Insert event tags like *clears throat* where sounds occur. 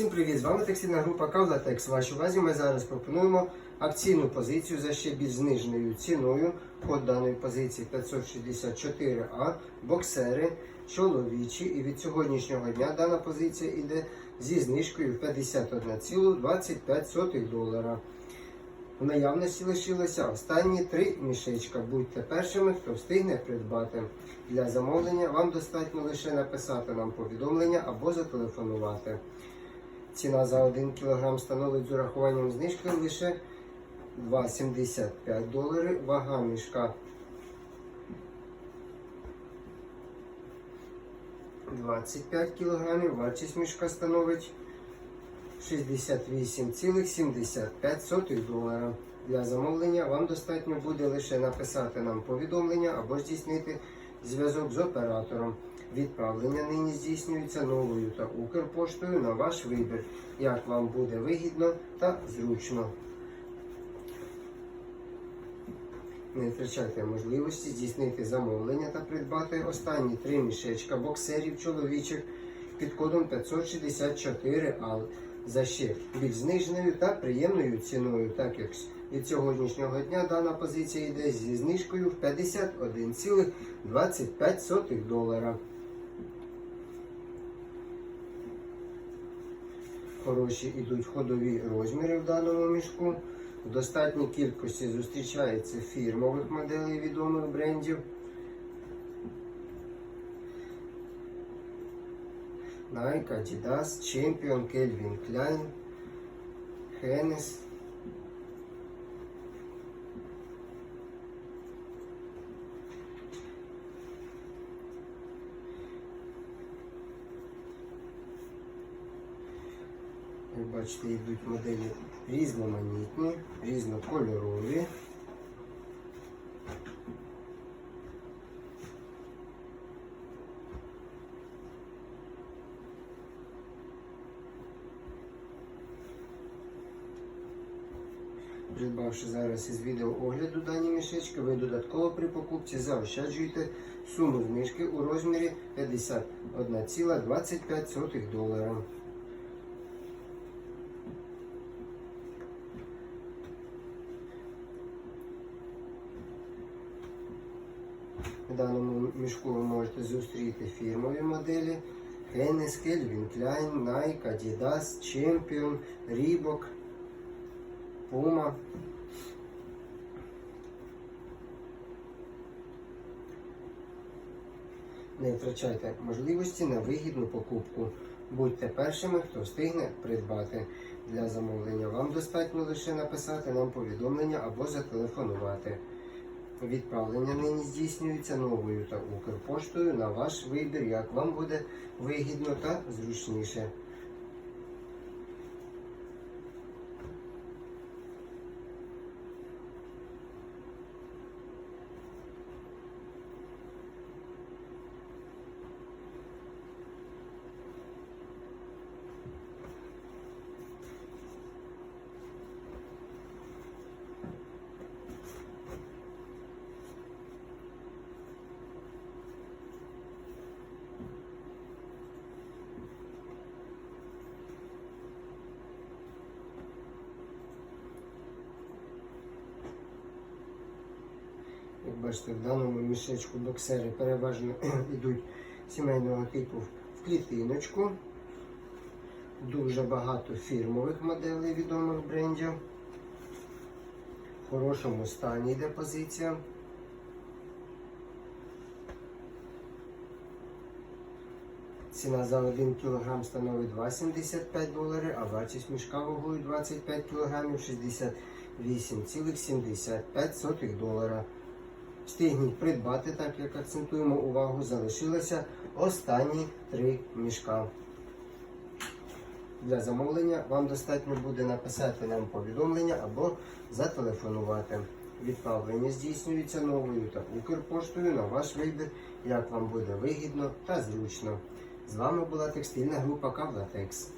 Всім привіт! З вами текстильна група Кавлатекс. Вашій увазі ми зараз пропонуємо акційну позицію за ще більш зниженою ціною. Код даної позиції 564А, боксери, чоловічі. І від сьогоднішнього дня дана позиція йде зі знижкою 51,25 долара. В наявності лишилося останні три мішечка. Будьте першими, хто встигне придбати. Для замовлення вам достатньо лише написати нам повідомлення або зателефонувати. Ціна за 1 кг становить з урахуванням знижки лише 2,75 долари. Вага мішка 25 кг. Вартість мішка становить 68,75 долара. Для замовлення вам достатньо буде лише написати нам повідомлення або здійснити зв'язок з оператором. Відправлення нині здійснюється новою та Укрпоштою на ваш вибір, як вам буде вигідно та зручно. Не втрачайте можливості здійснити замовлення та придбати останні три мішечка боксерів чоловічих під кодом 564 АЛ за ще більш зниженою та приємною ціною, так як від сьогоднішнього дня дана позиція йде зі знижкою в 51,25 долара. Хороші йдуть ходові розміри в даному мішку. В достатній кількості зустрічається фірмових моделей відомих брендів. Nike, Adidas, Champion, Calvin Klein, Hennes. Ви бачите, йдуть моделі різноманітні, різнокольорові. Придбавши зараз із відео огляду дані мішечки, ви додатково при покупці заощаджуєте суму знижки у розмірі 51,25 долара. В даному мішку ви можете зустріти фірмові моделі Hennes, Calvin Klein, Nike, Adidas, Champion, Reebok, Puma. Не втрачайте можливості на вигідну покупку. Будьте першими, хто встигне придбати. Для замовлення вам достатньо лише написати нам повідомлення або зателефонувати. Відправлення нині здійснюється новою та Укрпоштою на ваш вибір, як вам буде вигідно та зручніше. Як бачите, в даному мішечку боксери переважно *clears throat* йдуть сімейного типу в клітиночку. Дуже багато фірмових моделей відомих брендів. В хорошому стані йде позиція. Ціна за 1 кг становить 2,75 долари, а вартість мішка вагою 25 кг 68,75 долара. Встигніть придбати, так як акцентуємо увагу, залишилося останні три мішка. Для замовлення вам достатньо буде написати нам повідомлення або зателефонувати. Відправлення здійснюється новою та Укрпоштою на ваш вибір, як вам буде вигідно та зручно. З вами була текстильна група Кавлатекс.